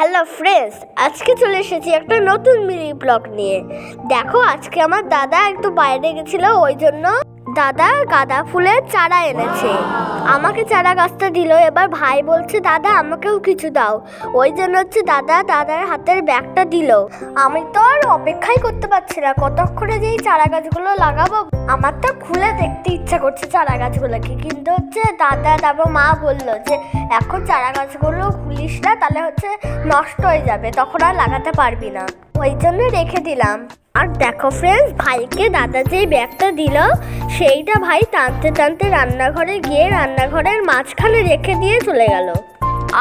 Hello friends আজকে চলে এসেছি একটা নতুন মিনি ব্লগ নিয়ে। দেখো, আজকে আমার দাদা একটু বাইরে গেছিল, ওই জন্য দাদা গাঁদা ফুলের চারা এনেছে। আমাকে চারা গাছটা দিল, এবার ভাই বলছে, দাদা, আমাকেও কিছু দাও। ওই জন্য হচ্ছে দাদা দাদার হাতের ব্যাগটা দিল। আমি তো আর অপেক্ষাই করতে পারছি না, কতক্ষণে যে চারা গাছগুলো লাগাবো? আমার তো খুলে দেখতে ইচ্ছা করছে চারা গাছগুলোকে। কিন্তু হচ্ছে দাদা তারপর মা বলল যে, এখন চারা গাছগুলো খুলিস না, তাহলে হচ্ছে নষ্ট হয়ে যাবে, তখন আর লাগাতে পারবি না। ওই জন্য রেখে দিলাম। আর দেখো ফ্রেন্ডস ভাইকে দাদা যেই ব্যাগটা দিল সেইটা ভাই টানতে টানতে রান্নাঘরে গিয়ে রান্নাঘরের মাঝখানে রেখে দিয়ে চলে গেল।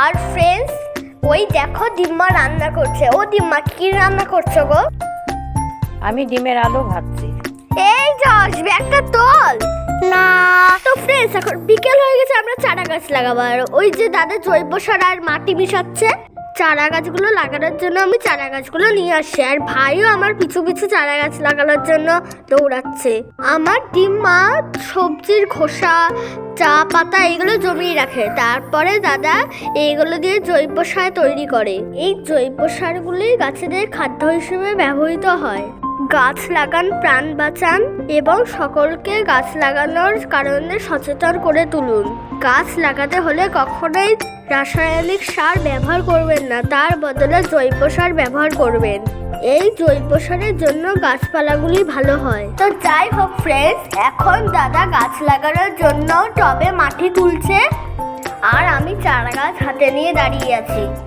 আর ফ্রেন্ডস ওই দেখো ডিম্মা রান্না করছে। ও ডিম্মা কি রান্না করছ গো? আমি ডিমের আলু ভাজছি। এই যশ ব্যাগটা তোল। না তো ফ্রেন্ডস এখন বিকেল হয়ে গেছে আমরা চারা গাছ লাগাবো। আর ওই যে দাদা জৈব সার আর মাটি মিশাচ্ছে চারা গাছগুলো লাগানোর জন্য আমি চারা গাছগুলো নিয়ে আসি আর ভাইও আমার পিছু পিছু চারা গাছ লাগানোর জন্য দৌড়াচ্ছে। আমার ডিম্মা সবজির খোসা, চা পাতা এগুলো জমিয়ে রাখে। তারপরে দাদা এইগুলো দিয়ে জৈব সার তৈরি করে। এই জৈব সারগুলি গাছেদের খাদ্য হিসেবে ব্যবহৃত হয়। গাছ লাগান, প্রাণ বাঁচান এবং সকলকে গাছ লাগানোর কারণে সচেতন করে তুলুন। গাছ লাগাতে হলে কখনোই রাসায়নিক সার ব্যবহার করবেন না, তার বদলে জৈব সার ব্যবহার করবেন। এই জৈব সারের জন্য গাছপালাগুলি ভালো হয়। তো যাই হোক ফ্রেন্ডস এখন দাদা গাছ লাগানোর জন্য টবে মাটি তুলছে। আর আমি চারা গাছ হাতে নিয়ে দাঁড়িয়ে আছি।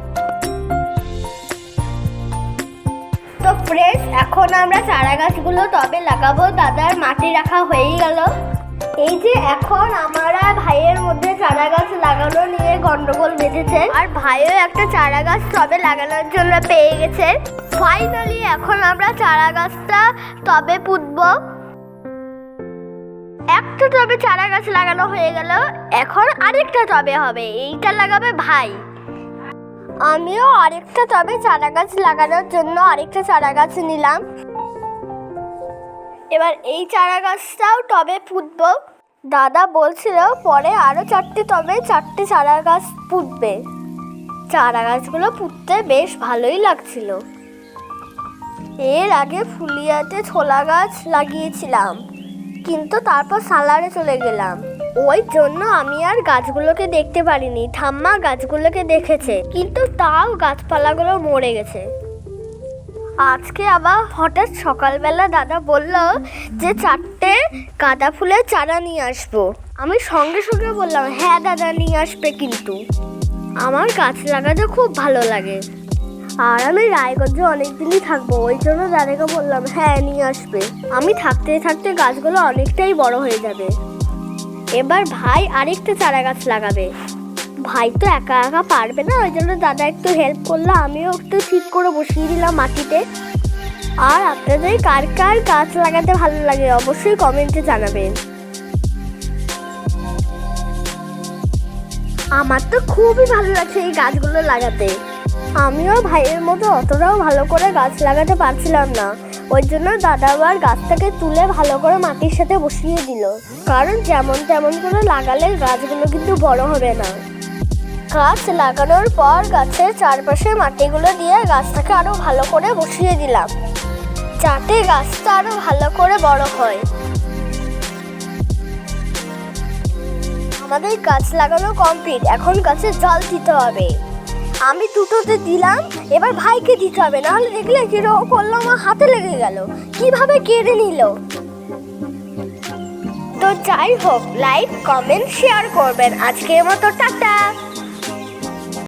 তো ফ্রেন্ডস এখন আমরা চারা গাছগুলো তবে লাগাবো। দাদার মাটি রাখা হয়েই গেল। এই যে এখন আমরা ভাইয়ের মধ্যে চারা গাছ লাগানো নিয়ে গন্ডগোল বেঁধেছে। আর ভাইও একটা চারা গাছ তবে লাগানোর জন্য পেয়ে গেছে। ফাইনালি এখন আমরা চারা গাছটা তবে পুঁতবো। একটা টবে চারা গাছ লাগানো হয়ে গেল। এখন আরেকটা টবে হবে। এইটা লাগাবে ভাই। আমিও আরেকটা টবে চারা গাছ লাগানোর জন্য আরেকটা চারা গাছ নিলাম। এবার এই চারা গাছটাও টবে পুঁতবো। দাদা বলছিল পরে আরও চারটে টবে চারটে চারা গাছ পুঁতবে। চারা গাছগুলো পুঁততে বেশ ভালোই লাগছিল। এর আগে ফুলিয়াতে ছোলা গাছ লাগিয়েছিলাম। কিন্তু তারপর সালারে চলে গেলাম। ওই জন্য আমি আর গাছগুলোকে দেখতে পারিনি। ঠাম্মা গাছগুলোকে দেখেছে, কিন্তু তাও গাছপালাগুলো মরে গেছে। আজকে আবার হঠাৎ সকালবেলা দাদা বলল যে চারটে গাঁদা ফুলের চারা নিয়ে আসব। আমি সঙ্গে সঙ্গে বললাম হ্যাঁ দাদা, নিয়ে আসবে কিন্তু। আমার গাছ লাগাতে খুব ভালো লাগে। আর আমি রায়গঞ্জে অনেক দিনই থাকব, ওই জন্য দাদাকে বললাম হ্যাঁ নিয়ে আসবে। আমি থাকতে থাকতে গাছগুলো অনেকটাই বড় হয়ে যাবে। এবার ভাই আরেকটা চারা গাছ লাগাবে। ভাই তো একা একা পারবে না, ওই জন্য দাদা একটু হেল্প করল, আমিও একটু ঠিক করে বসিয়ে দিলাম মাটিতে। আর আপনাদের কার কার গাছ লাগাতে ভালো লাগে অবশ্যই কমেন্টে জানাবেন। আমার তো খুবই ভালো লাগছে এই গাছগুলো লাগাতে। আমিও ভাইয়ের মতো অতটাও ভালো করে গাছ লাগাতে পারছিলাম না। ওই জন্য দাদা আবার গাছটাকে তুলে ভালো করে মাটির সাথে বসিয়ে দিল। কারণ যেমন তেমন করে লাগালে গাছগুলো কিন্তু বড় হবে না। গাছ লাগানোর পর গাছের চারপাশে মাটিগুলো দিয়ে গাছটাকে আরও ভালো করে বসিয়ে দিলাম। যাতে গাছটা আরও ভালো করে বড় হয়। আমাদের গাছ লাগানো কমপ্লিট এখন গাছে জল দিতে হবে। আমি দুটোতে দিলাম, এবার ভাইকে দিতে হবে, নাহলে দেখলে কীরকম করল আমার হাতে লেগে গেল। কীভাবে কেড়ে নিল? তো যাই হোক লাইক কমেন্ট শেয়ার করবেন। আজকের মতো টাটা।